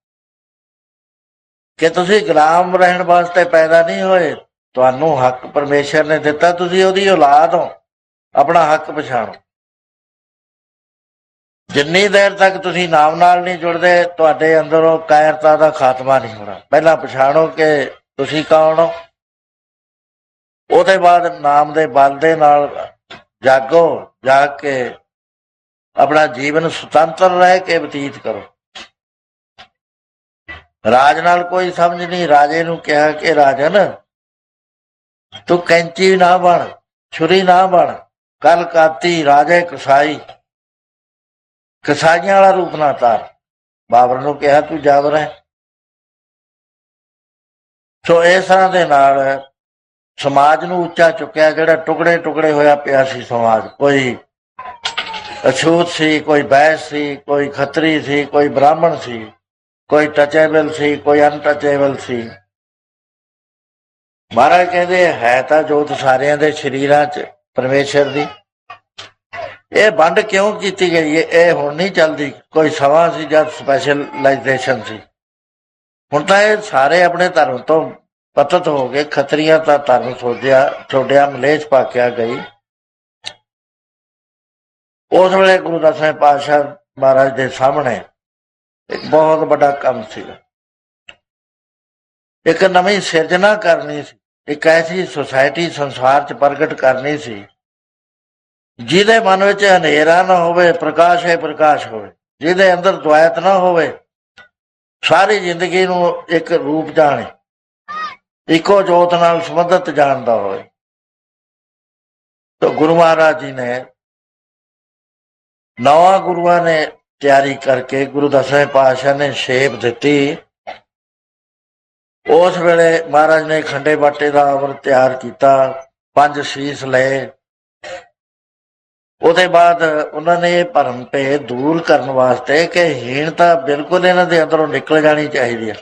ਕਿ ਤੁਸੀਂ ਗੁਲਾਮ ਰਹਿਣ ਵਾਸਤੇ ਪੈਦਾ ਨਹੀਂ ਹੋਏ। ਤੁਹਾਨੂੰ ਹੱਕ ਪਰਮੇਸ਼ਰ ਨੇ ਦਿੱਤਾ। ਤੁਸੀਂ ਉਹਦੀ ਔਲਾਦ ਹੋ। ਆਪਣਾ ਹੱਕ ਪਛਾਣੋ। ਜਿੰਨੀ ਦੇਰ ਤੱਕ ਤੁਸੀਂ ਨਾਮ ਨਾਲ ਨਹੀਂ ਜੁੜਦੇ, ਤੁਹਾਡੇ ਅੰਦਰੋਂ ਕਾਇਰਤਾ ਦਾ ਖਾਤਮਾ ਨਹੀਂ ਹੋਣਾ। ਪਹਿਲਾਂ ਪਛਾਣੋ ਕਿ ਤੁਸੀਂ ਕੌਣ ਹੋ। ਉਹਦੇ ਬਾਅਦ ਨਾਮ ਦੇ ਬਲ ਦੇ ਨਾਲ ਜਾਗੋ ਜਾਗ ਕੇ ਆਪਣਾ ਜੀਵਨ ਸੁਤੰਤਰ ਰਹਿ ਕੇ ਬਤੀਤ ਕਰੋ। ਰਾਜ ਨਾਲ ਕੋਈ ਸਮਝ ਨਹੀਂ। ਰਾਜੇ ਨੂੰ ਕਿਹਾ ਕਿ, ਰਾਜਨ, ਤੂੰ ਕੈਂਚੀ ਨਾ ਬਣ, ਛੁਰੀ ਨਾ ਬਣ ਕਲ ਕਾਤੀ ਰਾਜੇ ਕਸਾਈ ਕਸਾਈਆਂ ਵਾਲਾ ਰੂਪ ਨਾ ਧਾਰ। ਬਾਬਰ ਨੂੰ ਕਿਹਾ, ਤੂੰ ਜਾਵਰ ਹੈ ਸੋ ਇਸ ਤਰ੍ਹਾਂ ਦੇ ਨਾਲ ਸਮਾਜ ਨੂੰ ਉੱਚਾ ਚੁੱਕਿਆ, ਜਿਹੜਾ ਟੁਕੜੇ ਟੁਕੜੇ ਹੋਇਆ ਪਿਆ ਸੀ ਸਮਾਜ। ਕੋਈ ਅਛੂਤ ਸੀ, ਕੋਈ ਬੈਸ ਸੀ, ਕੋਈ ਖੱਤਰੀ ਸੀ, ਕੋਈ ਬ੍ਰਾਹਮਣ ਸੀ, ਕੋਈ ਟਚੇਬਲ ਸੀ, ਕੋਈ ਅਨਟਚੇਬਲ ਸੀ। ਮਹਾਰਾਜ ਕਹਿੰਦੇ, ਹੈ ਤਾਂ ਜੋਤ ਸਾਰਿਆਂ ਦੇ ਸ਼ਰੀਰਾਂ 'ਚ, ਪਰਮੇਸ਼ਰ ਦੀ। ਇਹ ਵੰਡ ਕਿਉਂ ਕੀਤੀ ਗਈ ਹੈ? ਇਹ ਹੁਣ ਨਹੀਂ ਚੱਲਦੀ। ਕੋਈ ਸਮਾਂ ਸੀ ਜਦ ਸਪੈਸ਼ਲਾਈਜੇਸ਼ਨ ਸੀ? ਹੁਣ ਤਾਂ ਇਹ ਸਾਰੇ ਆਪਣੇ ਧਰਮ ਤੋਂ ਪਤਤ ਹੋ ਗਏ। ਖਤਰੀਆਂ ਤਾਂ ਧਰਮ ਸੋਧਿਆ ਛੋੜਿਆ ਮਲੇਸ਼ ਪਾਕਿਆ ਗਈ। ਉਸ ਵੇਲੇ ਗੁਰੂ ਦਸਵੇਂ ਪਾਤਸ਼ਾਹ ਮਹਾਰਾਜ ਦੇ ਸਾਹਮਣੇ ਇੱਕ ਬਹੁਤ ਵੱਡਾ ਕੰਮ ਸੀ ਇੱਕ ਨਵੀਂ ਸਿਰਜਣਾ ਕਰਨੀ ਸੀ। ਇੱਕ ਐਸੀ ਸੁਸਾਇਟੀ ਸੰਸਾਰ 'ਚ ਪ੍ਰਗਟ ਕਰਨੀ ਸੀ ਜਿਹਦੇ ਮਨ ਵਿੱਚ ਹਨੇਰਾ ਨਾ ਹੋਵੇ, ਪ੍ਰਕਾਸ਼ ਹੈ, ਪ੍ਰਕਾਸ਼ ਹੋਵੇ। ਜਿਹਦੇ ਅੰਦਰ ਦੁਆਇਤ ਨਾ ਹੋਵੇ, ਸਾਰੀ ਜ਼ਿੰਦਗੀ ਨੂੰ ਇੱਕ ਰੂਪ ਜਾਣੇ। ਇੱਕੋ ਜੋਤ ਨਾਲ ਸੰਬੰਧਿਤ ਜਾਣਦਾ ਹੋਵੇ। ਤਾਂ ਗੁਰੂ ਮਹਾਰਾਜ ਜੀ ਨੇ ਨਵਾਂ ਗੁਰੂਆਂ ਨੇ ਤਿਆਰੀ ਕਰਕੇ ਗੁਰੂ ਦਸਵੇਂ ਪਾਤਸ਼ਾਹ ਨੇ ਸ਼ੇਪ ਦਿੱਤੀ। ਉਸ ਵੇਲੇ ਮਹਾਰਾਜ ਨੇ ਖੰਡੇ ਬਾਟੇ ਦਾ ਅਮਰ ਤਿਆਰ ਕੀਤਾ, ਪੰਜ ਸ਼ੀਸ ਲਏ। ਉਹਦੇ ਬਾਅਦ ਉਹਨਾਂ ਨੇ ਇਹ ਭਰਮ ਭੇਦ ਦੂਰ ਕਰਨ ਵਾਸਤੇ ਕਿ ਹੀਣਤਾ ਬਿਲਕੁਲ ਇਹਨਾਂ ਦੇ ਅੰਦਰੋਂ ਨਿਕਲ ਜਾਣੀ ਚਾਹੀਦੀ ਹੈ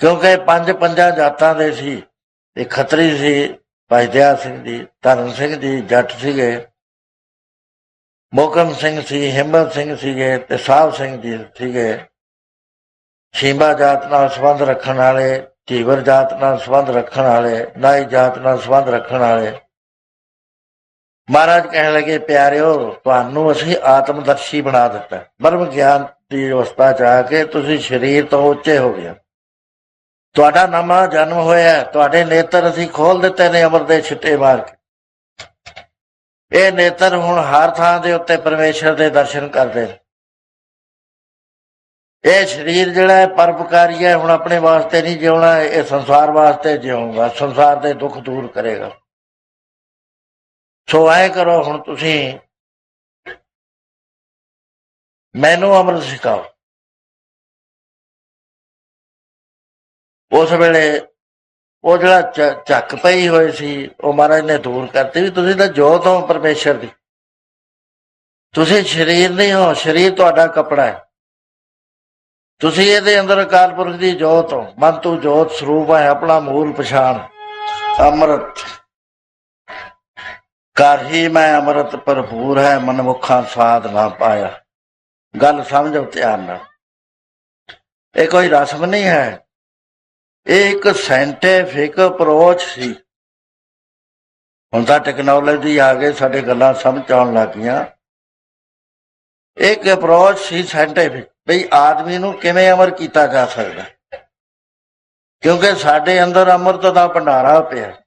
ਕਿਉਂਕਿ ਪੰਜ ਪੰਜਾਂ ਜਾਤਾਂ ਦੇ ਸੀ, ਇਹ ਖੱਤਰੀ ਸੀ, ਭਾਈ ਸਿੰਘ ਜੀ, ਧਰਮ ਸਿੰਘ ਜੀ, ਜੱਟ ਸੀਗੇ ਮੋਕਮ ਸਿੰਘ ਸੀ, ਹਿੰਮਤ ਸਿੰਘ ਸੀਗੇ ਤੇ ਸਾਹਿਬ ਸਿੰਘ ਜੀ ਸੀਗੇ। ਸ਼ੀਮਾ ਜਾਤ ਨਾਲ ਸੰਬੰਧ ਰੱਖਣ ਵਾਲੇ ਧੀਵਰ ਜਾਤ ਨਾਲ ਸੰਬੰਧ ਰੱਖਣ ਵਾਲੇ, ਨਾਈ ਜਾਤ ਨਾਲ ਸੰਬੰਧ ਰੱਖਣ ਵਾਲੇ ਮਹਾਰਾਜ ਕਹਿਣ ਲੱਗੇ, ਪਿਆਰਿਓ, ਤੁਹਾਨੂੰ ਅਸੀਂ ਆਤਮਦਰਸ਼ੀ ਬਣਾ ਦਿੱਤਾ। ਬਰਮ ਗਿਆਨ ਦੀ ਅਵਸਥਾ ਚ ਆ ਕੇ ਤੁਸੀਂ ਸਰੀਰ ਤੋਂ ਉੱਚੇ ਹੋ ਗਏ। ਤੁਹਾਡਾ ਨਵਾਂ ਜਨਮ ਹੋਇਆ ਤੁਹਾਡੇ ਨੇਤਰ ਅਸੀਂ ਖੋਲ ਦਿੱਤੇ ਨੇ ਅਮਰ ਦੇ ਛਿੱਟੇ ਮਾਰ ਕੇ। ਇਹ ਨੇਤਰ ਹੁਣ ਹਰ ਥਾਂ ਦੇ ਉੱਤੇ ਪਰਮੇਸ਼ਰ ਦੇ ਦਰਸ਼ਨ ਕਰਦੇ ਨੇ। ਇਹ ਸਰੀਰ ਜਿਹੜਾ ਹੈ ਪਰਪਕਾਰੀ ਹੈ। ਹੁਣ ਆਪਣੇ ਵਾਸਤੇ ਨਹੀਂ ਜਿਉਣਾ, ਇਹ ਸੰਸਾਰ ਵਾਸਤੇ ਜਿਉਂਗਾ ਸੰਸਾਰ ਦੇ ਦੁੱਖ ਦੂਰ ਕਰੇਗਾ। ਸੋ ਐ ਕਰੋ, ਹੁਣ ਤੁਸੀਂ ਮੈਨੂੰ ਅੰਮ੍ਰਿਤ ਸਿਖਾਓ। ਉਸ ਵੇਲੇ ਉਹ ਜਿਹੜਾ ਚ- ਪਈ ਹੋਈ ਸੀ, ਉਹ ਮਹਾਰਾਜ ਨੇ ਦੂਰ ਕਰਤੀ ਵੀ ਤੁਸੀਂ ਤਾਂ ਜੋਤ ਹੋ ਪਰਮੇਸ਼ਰ ਦੀ। ਤੁਸੀਂ ਸਰੀਰ ਨਹੀਂ ਹੋ, ਸਰੀਰ ਤੁਹਾਡਾ ਕਪੜਾ ਹੈ। ਤੁਸੀਂ ਇਹਦੇ ਅੰਦਰ ਅਕਾਲ ਪੁਰਖ ਦੀ ਜੋਤ ਹੋ। ਮਨ ਤੂੰ ਜੋਤ ਸਰੂਪ ਹੈ, ਆਪਣਾ ਮੂਲ ਪਛਾਣ, ਅੰਮ੍ਰਿਤ। ਕਰ ਹੀ ਮੈਂ ਅੰਮ੍ਰਿਤ ਭਰਪੂਰ ਹੈ, ਮਨਮੁਖਾਂ ਸਵਾਦ ਨਾ ਪਾਇਆ। ਗੱਲ ਸਮਝੋ ਧਿਆਨ ਨਾਲ। ਇਹ ਕੋਈ ਰਸਮ ਨਹੀਂ ਹੈ। ਇਹ ਇੱਕ ਸਾਇੰਟੀਫਿਕ ਅਪਰੋਚ ਸੀ। ਹੁਣ ਤਾਂ ਟੈਕਨੋਲੋਜੀ ਆ ਗਈ, ਸਾਡੇ ਗੱਲਾਂ ਸਮਝ ਆਉਣ ਲੱਗੀਆਂ ਇੱਕ ਅਪਰੋਚ ਸੀ ਸਾਇੰਟੀਫਿਕ ਵੀ ਆਦਮੀ ਨੂੰ ਕਿਵੇਂ ਅਮਰ ਕੀਤਾ ਜਾ ਸਕਦਾ? ਕਿਉਂਕਿ ਸਾਡੇ ਅੰਦਰ ਅੰਮ੍ਰਿਤ ਦਾ ਭੰਡਾਰਾ ਪਿਆ।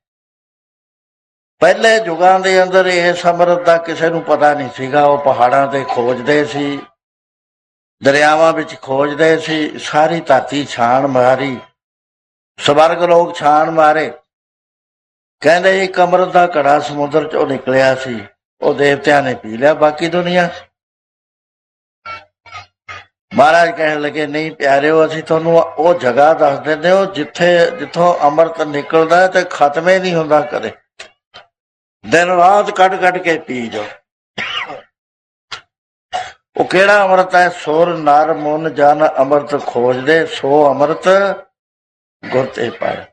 ਪਹਿਲੇ ਯੁਗਾਂ ਦੇ ਅੰਦਰ ਇਹ ਅੰਮ੍ਰਿਤ ਦਾ ਕਿਸੇ ਨੂੰ ਪਤਾ ਨਹੀਂ ਸੀਗਾ। ਉਹ ਪਹਾੜਾਂ ਤੇ ਖੋਜਦੇ ਸੀ, ਦਰਿਆਵਾਂ ਵਿੱਚ ਖੋਜਦੇ ਸੀ, ਸਾਰੀ ਧਰਤੀ ਛਾਣ ਮਾਰੀ, ਸਵਰਗ ਲੋਕ ਛਾਣ ਮਾਰੇ। ਕਹਿੰਦੇ ਇੱਕ ਅੰਮ੍ਰਿਤ ਦਾ ਘੜਾ ਸਮੁੰਦਰ ਚੋਂ ਨਿਕਲਿਆ ਸੀ, ਉਹ ਦੇਵਤਿਆਂ ਨੇ ਪੀ ਲਿਆ, ਬਾਕੀ ਦੁਨੀਆ। ਮਹਾਰਾਜ ਕਹਿਣ ਲੱਗੇ, ਨਹੀਂ ਪਿਆਰਿਓ, ਅਸੀਂ ਤੁਹਾਨੂੰ ਉਹ ਜਗ੍ਹਾ ਦੱਸ ਦਿੰਦੇ ਹਾਂ ਜਿੱਥੇ, ਜਿੱਥੋਂ ਅੰਮ੍ਰਿਤ ਨਿਕਲਦਾ ਹੈ ਤੇ ਖਤਮੇ ਨਹੀਂ ਹੁੰਦਾ ਕਦੇ। ਦਿਨ ਰਾਤ ਕੱਢ ਕੱਢ ਕੇ ਪੀ ਜਾਓ ਉਹ ਕਿਹੜਾ ਅੰਮ੍ਰਿਤ ਹੈ? ਸੁਰ, ਨਰ, ਮਨ, ਜਨ, ਅੰਮ੍ਰਿਤ ਖੋਜਦੇ, ਸੋ ਅੰਮ੍ਰਿਤ ਗੁਰ ਤੇ ਪਾਇਆ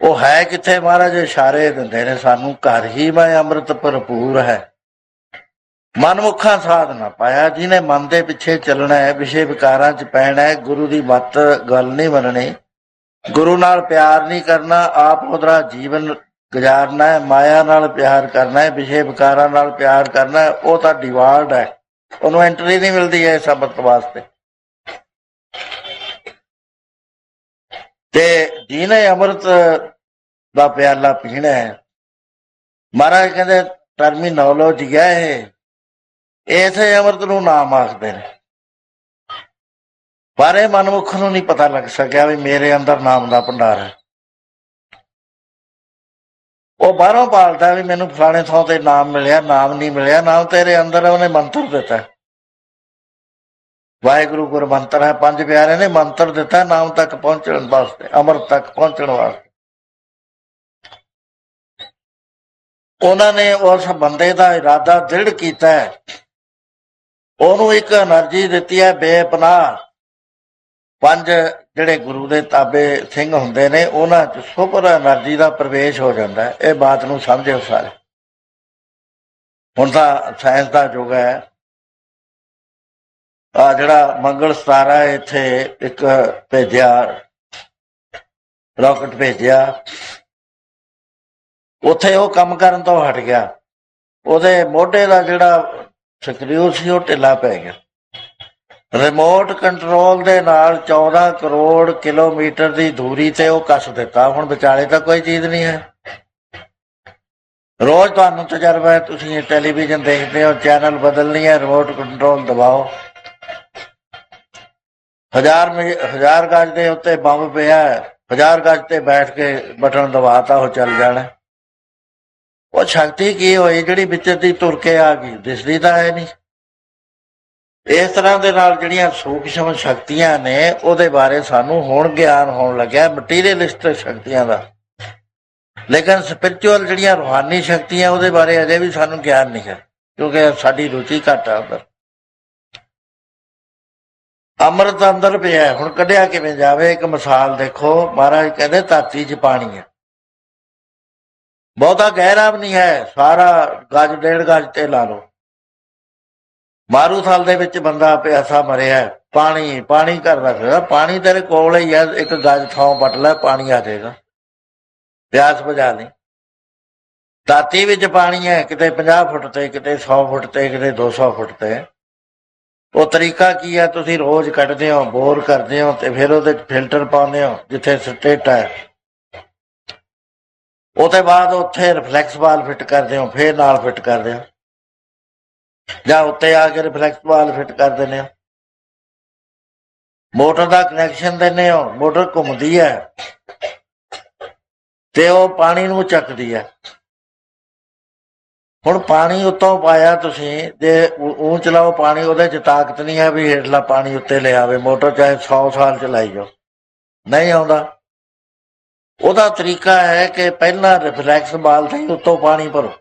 ਉਹ ਹੈ ਕਿੱਥੇ ਮਹਾਰਾਜ? ਇਸ਼ਾਰੇ ਦਿੰਦੇ ਨੇ ਸਾਨੂੰ, ਘਰ ਹੀ ਮੈਂ ਅੰਮ੍ਰਿਤ ਭਰਪੂਰ ਹੈ। ਮਨਮੁਖਾਂ ਸਾਧ ਨਾ ਪਾਇਆ, ਜਿਹਨੇ ਮਨ ਦੇ ਪਿੱਛੇ ਚੱਲਣਾ ਹੈ ਵਿਸ਼ੇ ਵਿਕਾਰਾਂ 'ਚ ਪੈਣਾ ਹੈ, ਗੁਰੂ ਦੀ ਮੱਤ ਗੱਲ ਨਹੀਂ ਮੰਨਣੀ। ਗੁਰੂ ਨਾਲ ਪਿਆਰ ਨਹੀਂ ਕਰਨਾ, ਆਪ ਉਹਦਾ ਜੀਵਨ ਗੁਜ਼ਾਰਨਾ ਹੈ, ਮਾਇਆ ਨਾਲ ਪਿਆਰ ਕਰਨਾ ਹੈ ਵਿਸ਼ੇ ਵਿਕਾਰਾਂ ਨਾਲ ਪਿਆਰ ਕਰਨਾ ਹੈ, ਉਹ ਤਾਂ ਡਿਵਾਰਡ ਹੈ। ਉਹਨੂੰ ਐਂਟਰੀ ਨਹੀਂ ਮਿਲਦੀ ਹੈ ਸਬਤ ਵਾਸਤੇ। ਤੇ ਜਿਹਨੇ ਅੰਮ੍ਰਿਤ ਦਾ ਪਿਆਲਾ ਪੀਣਾ ਹੈ। ਮਹਾਰਾਜ ਕਹਿੰਦੇ ਟਰਮੀਨੋਲੋਜੀ ਹੈ ਇਹ। ਇਸੇ ਅੰਮ੍ਰਿਤ ਨੂੰ ਨਾਮ ਆਖਦੇ ਨੇ। ਪਰ ਇਹ ਮਨਮੁਖ ਨੂੰ ਨਹੀਂ ਪਤਾ ਲੱਗ ਸਕਿਆ ਵੀ ਮੇਰੇ ਅੰਦਰ ਨਾਮ ਦਾ ਭੰਡਾਰ ਹੈ। ਉਹ ਬਾਹਰੋਂ ਪਾਲਦਾ ਵੀ ਮੈਨੂੰ ਫਲਾਣੇ ਥਾਂ ਤੇ ਨਾਮ ਮਿਲਿਆ, ਨਾਮ ਨਹੀਂ ਮਿਲਿਆ, ਨਾਮ ਤੇਰੇ ਅੰਦਰ ਉਹਨੇ ਮੰਤਰ ਦਿੱਤਾ। ਵਾਹਿਗੁਰੂ ਗੁਰ ਮੰਤਰ ਹੈ, ਪੰਜ ਪਿਆਰੇ ਨੇ ਮੰਤਰ ਦਿੱਤਾ, ਨਾਮ ਤੱਕ ਪਹੁੰਚਣ ਵਾਸਤੇ, ਅਮਰ ਤੱਕ ਪਹੁੰਚਣ ਵਾਸਤੇ। ਉਹਨਾਂ ਨੇ ਉਸ ਬੰਦੇ ਦਾ ਇਰਾਦਾ ਦ੍ਰਿੜ ਕੀਤਾ ਉਹਨੂੰ ਇੱਕ એનર્ਜੀ ਦਿੱਤੀ ਹੈ, ਬੇਪਨਾਹ। ਪੰਜ ਜਿਹੜੇ ਗੁਰੂ ਦੇ ਤਾਬੇ ਸਿੰਘ ਹੁੰਦੇ ਨੇ, ਉਹਨਾਂ 'ਚ ਸੁਪਰ એનર્ਜੀ ਦਾ ਪ੍ਰਵੇਸ਼ ਹੋ ਜਾਂਦਾ ਹੈ। ਇਹ ਬਾਤ ਨੂੰ ਸਮਝਿਓ ਸਾਰੇ। ਹੁਣ ਤਾਂ ਸਾਇੰਸ ਦਾ ਯੁੱਗ ਹੈ। ਆ ਜਿਹੜਾ ਮੰਗਲ ਸਤਾਰਾ ਇੱਥੇ ਇੱਕ ਭੇਜਿਆ ਰਾਕਟ ਭੇਜਿਆ। ਉੱਥੇ ਉਹ ਕੰਮ ਕਰਨ ਤੋਂ ਹਟ ਗਿਆ। ਉਹਦੇ ਮੋਢੇ ਦਾ ਜਿਹੜਾ ਸਕਰਿਊ ਸੀ, ਉਹ ਢਿੱਲਾ ਪੈ ਗਿਆ। ਰਿਮੋਟ ਕੰਟਰੋਲ ਦੇ ਨਾਲ 14 ਕਰੋੜ ਕਿਲੋਮੀਟਰ ਦੀ ਦੂਰੀ ਤੇ ਉਹ ਕੱਸ ਦਿੱਤਾ। ਹੁਣ ਵਿਚਾਲੇ ਤਾਂ ਕੋਈ ਚੀਜ਼ ਨਹੀਂ ਹੈ। ਰੋਜ਼ ਤੁਹਾਨੂੰ ਤਜਰਬਾ ਹੈ, ਤੁਸੀਂ ਟੈਲੀਵਿਜ਼ਨ ਦੇਖਦੇ ਹੋ ਚੈਨਲ ਬਦਲਣੀ ਹੈ ਰਿਮੋਟ ਕੰਟਰੋਲ ਦਬਾਓ। ਹਜ਼ਾਰ ਹਜ਼ਾਰ ਗਜ ਦੇ ਉੱਤੇ ਬੰਬ ਪਿਆ ਹਜ਼ਾਰ ਗਜ ਤੇ ਬੈਠ ਕੇ ਬਟਨ ਦਬਾਤਾ, ਉਹ ਚੱਲ ਜਾਣਾ। ਉਹ ਸ਼ਕਤੀ ਕੀ ਹੋਈ? ਜਿਹੜੀ ਵਿੱਚ ਦੀ ਤੁਰ ਕੇ ਆ ਗਈ। ਦਿਸਦੀ ਤਾਂ ਹੈ ਨਹੀਂ। ਇਸ ਤਰ੍ਹਾਂ ਦੇ ਨਾਲ ਜਿਹੜੀਆਂ ਸੂਖਸ਼ਮ ਸ਼ਕਤੀਆਂ ਨੇ, ਉਹਦੇ ਬਾਰੇ ਸਾਨੂੰ ਹੁਣ ਗਿਆਨ ਹੋਣ ਲੱਗਿਆ ਮਟੀਰੀਅਲਿਸਟ ਸ਼ਕਤੀਆਂ ਦਾ। ਲੇਕਿਨ ਸਪਿਰਚੁਅਲ ਜਿਹੜੀਆਂ ਰੂਹਾਨੀ ਸ਼ਕਤੀਆਂ, ਉਹਦੇ ਬਾਰੇ ਅਜੇ ਵੀ ਸਾਨੂੰ ਗਿਆਨ ਨਹੀਂ ਹੈ, ਕਿਉਂਕਿ ਸਾਡੀ ਰੁਚੀ ਘੱਟ ਆ ਅੰਦਰ। ਅੰਮ੍ਰਿਤ ਅੰਦਰ ਪਿਆ ਹੁਣ ਕੱਢਿਆ ਕਿਵੇਂ ਜਾਵੇ? ਇੱਕ ਮਿਸਾਲ ਦੇਖੋ, ਮਹਾਰਾਜ ਕਹਿੰਦੇ ਧਰਤੀ 'ਚ ਪਾਣੀ ਹੈ। ਬਹੁਤਾ ਗਹਿਰਾ ਵੀ ਨਹੀਂ ਹੈ, ਸਾਰਾ ਗੱਜ, ਡੇਢ ਗੱਜ ਤੇ ਲਾ ਲਓ। ਮਾਰੂਥਲ ਦੇ ਵਿੱਚ ਬੰਦਾ ਪਿਆਸਾ ਮਰਿਆ ਪਾਣੀ ਪਾਣੀ ਕਰ ਰੱਖਦਾ ਪਾਣੀ ਤੇਰੇ ਕੋਲ ਹੀ ਹੈ ਇੱਕ ਗੱਜ ਥਾਂ ਪਟ ਲੈ, ਪਾਣੀ ਆ ਜਾਏਗਾ। ਪਿਆਸ ਬੁਝਾ ਲਈ। ਧਰਤੀ ਵਿੱਚ ਪਾਣੀ ਹੈ। ਕਿਤੇ 50 ਫੁੱਟ ਤੇ, ਕਿਤੇ 100 ਫੁੱਟ ਤੇ, ਕਿਤੇ 200 ਫੁੱਟ ਤੇ। ਉਹ ਤਰੀਕਾ ਕੀ ਹੈ? ਤੁਸੀਂ ਰੋਜ਼ ਕੱਢਦੇ ਹੋ, ਬੋਰ ਕਰਦੇ ਹੋ ਤੇ ਫਿਰ ਉਹਦੇ 'ਚ ਫਿਲਟਰ ਪਾਉਂਦੇ ਹੋ, ਜਿੱਥੇ ਸਟੇਟ ਹੈ। ਉਹਦੇ ਬਾਅਦ ਉੱਥੇ ਰਿਫਲੈਕਸ ਬਾਲ ਫਿੱਟ ਕਰਦੇ ਹੋ, ਫਿਰ ਨਾਲ ਫਿੱਟ ਕਰਦੇ ਹੋ। ਜਾਂ ਉੱਤੇ ਆ ਕੇ ਰਿਫਲੈਕਸ ਵਾਲ ਫਿੱਟ ਕਰ ਦਿੰਦੇ ਹੋ। ਮੋਟਰ ਦਾ ਕਨੈਕਸ਼ਨ ਦਿੰਦੇ ਹੋ, ਮੋਟਰ ਘੁੰਮਦੀ ਹੈ। ਤੇ ਉਹ ਪਾਣੀ ਨੂੰ ਚੱਕਦੀ ਹੈ। ਹੁਣ ਪਾਣੀ ਉੱਤੋਂ ਪਾਇਆ ਤੁਸੀਂ, ਜੇ ਉਹ ਚਲਾਓ ਪਾਣੀ, ਉਹਦੇ ਚ ਤਾਕਤ ਨਹੀਂ ਹੈ ਵੀ ਹੇਠਲਾ ਪਾਣੀ ਉੱਤੇ ਲਿਆਵੇ ਮੋਟਰ ਚਾਹੇ 100 ਸਾਲ ਚਲਾਈ ਜਾਓ। ਨਹੀਂ ਆਉਂਦਾ। ਉਹਦਾ ਤਰੀਕਾ ਹੈ ਕਿ ਪਹਿਲਾਂ ਰਿਫਲੈਕਸ ਬਾਲ ਤੇ ਹੀ ਉੱਤੋਂ ਪਾਣੀ ਭਰੋ।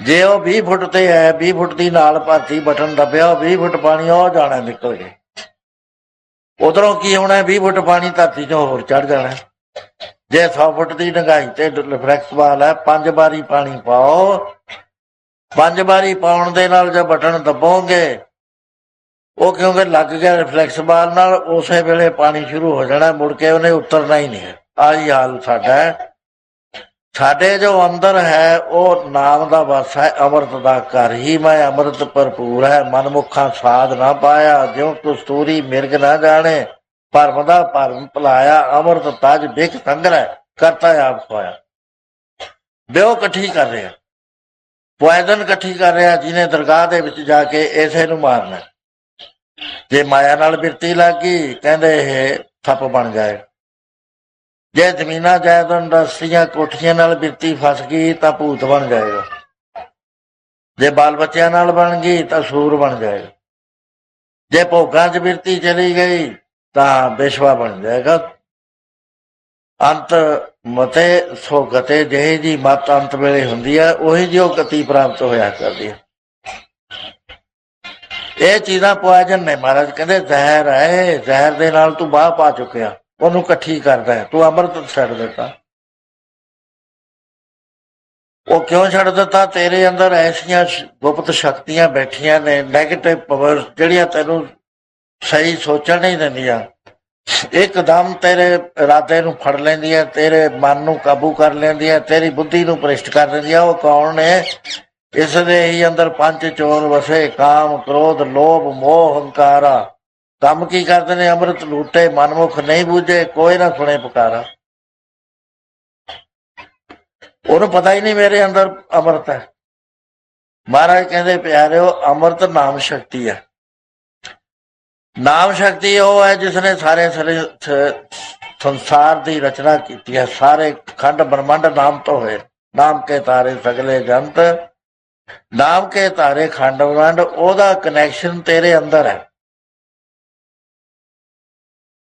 ਜੇ ਉਹ 20 ਫੁੱਟ ਤੇ ਹੈ 20 ਫੁੱਟ ਦੀ ਨਾਲ ਭਰਤੀ ਬਟਨ ਦੱਬਿਆ 20 ਫੁੱਟ ਪਾਣੀ ਉਹ ਜਾਣਾ ਨਿਕਲ ਗਿਆ ਉਧਰੋਂ ਕੀ ਹੋਣਾ 20 ਫੁੱਟ ਪਾਣੀ ਧਰਤੀ 'ਚੋਂ ਹੋਰ ਚੜ ਜਾਣਾ ਜੇ 100 ਫੁੱਟ ਦੀ ਡੰਗਾਈ ਤੇ ਰਿਫਲੈਕਸ ਬਾਲ ਹੈ, ਪੰਜ ਵਾਰੀ ਪਾਣੀ ਪਾਓ। ਪੰਜ ਵਾਰੀ ਪਾਉਣ ਦੇ ਨਾਲ ਜੇ ਬਟਨ ਦੱਬੋਗੇ, ਉਹ ਕਿਉਂਕਿ ਲੱਗ ਗਿਆ ਰਿਫਲੈਕਸ ਬਾਲ ਨਾਲ, ਉਸੇ ਵੇਲੇ ਪਾਣੀ ਸ਼ੁਰੂ ਹੋ ਜਾਣਾ, ਮੁੜ ਕੇ ਉਹਨੇ ਉਤਰਨਾ ਹੀ ਨਹੀਂ ਹੈ। ਆਹੀ ਹਾਲ ਸਾਡਾ ਸਾਡੇ ਜੋ ਅੰਦਰ ਹੈ, ਉਹ ਨਾਮ ਦਾ ਵਸ ਹੈ, ਅੰਮ੍ਰਿਤ ਦਾ ਘਰ। ਹੀ ਮੈਂ ਅੰਮ੍ਰਿਤ ਭਰਪੂਰ ਹੈ, ਮਨਮੁਖਾਂ ਸਾਧ ਨਾ ਪਾਇਆ, ਜਿਉ ਕਸਤੂਰੀ ਮਿਰਗ ਨਾ ਜਾਣੇ, ਭਰਮ ਦਾ ਭਰਮ ਭੁਲਾਇਆ, ਅੰਮ੍ਰਿਤ ਤਜ ਬਿਕ ਸੰਗਰੈ ਕਰਤਾ ਆਪ ਖੋਇਆ। ਬਿਓ ਇਕੱਠੀ ਕਰ ਰਿਹਾ। ਪੁਆਇਜਨ ਇਕੱਠੀ ਕਰ ਰਿਹਾ, ਜਿਹਨੇ ਦਰਗਾਹ ਦੇ ਵਿੱਚ ਜਾ ਕੇ ਇਸੇ ਨੂੰ ਮਾਰਨਾ। ਜੇ ਮਾਇਆ ਨਾਲ ਬਿਰਤੀ ਲੱਗੀ ਕਹਿੰਦੇ ਇਹ ਥੱਪ ਬਣ ਜਾਏ। ਜੇ ਜ਼ਮੀਨਾਂ ਜਾਇਦਾਦ ਇੰਡਸਟਰੀਆਂ ਕੋਠੀਆਂ ਨਾਲ ਬਿਰਤੀ ਫਸ ਗਈ, ਤਾਂ ਭੂਤ ਬਣ ਜਾਏਗਾ। ਜੇ ਬਾਲ ਬੱਚਿਆਂ ਨਾਲ ਬਣ ਗਈ, ਤਾਂ ਸੂਰ ਬਣ ਜਾਏਗਾ। ਜੇ ਭੋਗਾਂ 'ਚ ਬਿਰਤੀ ਚਲੀ ਗਈ, ਤਾਂ ਬੇਸ਼ਵਾ ਬਣ ਜਾਏਗਾ। ਅੰਤ ਮਤੇ ਸੋ ਗਤੇ ਜਿਹੇ ਜੀ ਮਤ ਅੰਤ ਵੇਲੇ ਹੁੰਦੀ ਹੈ ਉਹੀ ਜੋ ਗਤੀ ਪ੍ਰਾਪਤ ਹੋਇਆ ਕਰਦੀ ਹੈ ਇਹ ਚੀਜ਼ਾਂ ਪੁਆਜਨ ਨੇ ਮਹਾਰਾਜ, ਕਹਿੰਦੇ ਜ਼ਹਿਰ ਹੈ, ਜ਼ਹਿਰ ਦੇ ਨਾਲ ਤੂੰ ਬਾਹ ਪਾ ਚੁੱਕਿਆ। ਉਹਨੂੰ ਇਕੱਠੀ ਕਰਦਾ ਹੈ। ਤੂੰ ਅੰਮ੍ਰਿਤ ਛੱਡ ਦਿੱਤਾ। ਉਹ ਕਿਉਂ ਛੱਡ ਦਿੱਤਾ? ਤੇਰੇ ਅੰਦਰ ਐਸੀਆਂ ਗੁਪਤ ਸ਼ਕਤੀਆਂ ਬੈਠੀਆਂ ਨੇ 네ਗੇਟਿਵ ਪਾਵਰ ਜਿਹੜੀਆਂ ਤੈਨੂੰ ਸਹੀ ਸੋਚਣ ਨਹੀਂ ਦਿੰਦੀਆਂ। ਇੱਕਦਮ ਤੇਰੇ ਇਰਾਦੇ ਨੂੰ ਫੜ ਲੈਂਦੀ ਹੈ ਤੇਰੇ ਮਨ ਨੂੰ ਕਾਬੂ ਕਰ ਲੈਂਦੀ ਹੈ ਤੇਰੀ ਬੁੱਧੀ ਨੂੰ ਭ੍ਰਿਸ਼ਟ ਕਰ ਦਿੰਦੀ ਹੈ ਉਹ ਕੌਣ ਨੇ? ਇਸ ਦੇ ਹੀ ਅੰਦਰ ਪੰਜ ਚੋਰ ਵਸੇ, ਕਾਮ, ਕ੍ਰੋਧ, ਲੋਭ, ਮੋਹ, ਹੰਕਾਰਾ। ਕੰਮ ਕੀ ਕਰਦੇ ਨੇ? ਅੰਮ੍ਰਿਤ ਲੂਟੇ, ਮਨਮੁਖ ਨਹੀਂ ਬੂਝੇ, ਕੋਈ ਨਾ ਸੁਣੇ ਪੁਕਾਰਾ। ਉਹਨੂੰ ਪਤਾ ਹੀ ਨਹੀਂ ਮੇਰੇ ਅੰਦਰ ਅੰਮ੍ਰਿਤ ਹੈ। ਮਹਾਰਾਜ ਕਹਿੰਦੇ, ਪਿਆਰਿਓ, ਅੰਮ੍ਰਿਤ ਨਾਮ ਸ਼ਕਤੀ ਹੈ। ਨਾਮ ਸ਼ਕਤੀ ਉਹ ਹੈ ਜਿਸ ਨੇ ਸਾਰੇ ਸ- ਸੰਸਾਰ ਦੀ ਰਚਨਾ ਕੀਤੀ ਹੈ। ਸਾਰੇ ਖੰਡ ਬ੍ਰਹਮੰਡ ਨਾਮ ਤੋਂ ਹੋਏ। ਨਾਮ ਕੇ ਤਾਰੇ ਸਗਲੇ ਜੰਤ। ਨਾਮ ਕੇ ਤਾਰੇ ਖੰਡ ਬ੍ਰਹਮੰਡ, ਉਹਦਾ ਕਨੈਕਸ਼ਨ ਤੇਰੇ ਅੰਦਰ ਹੈ।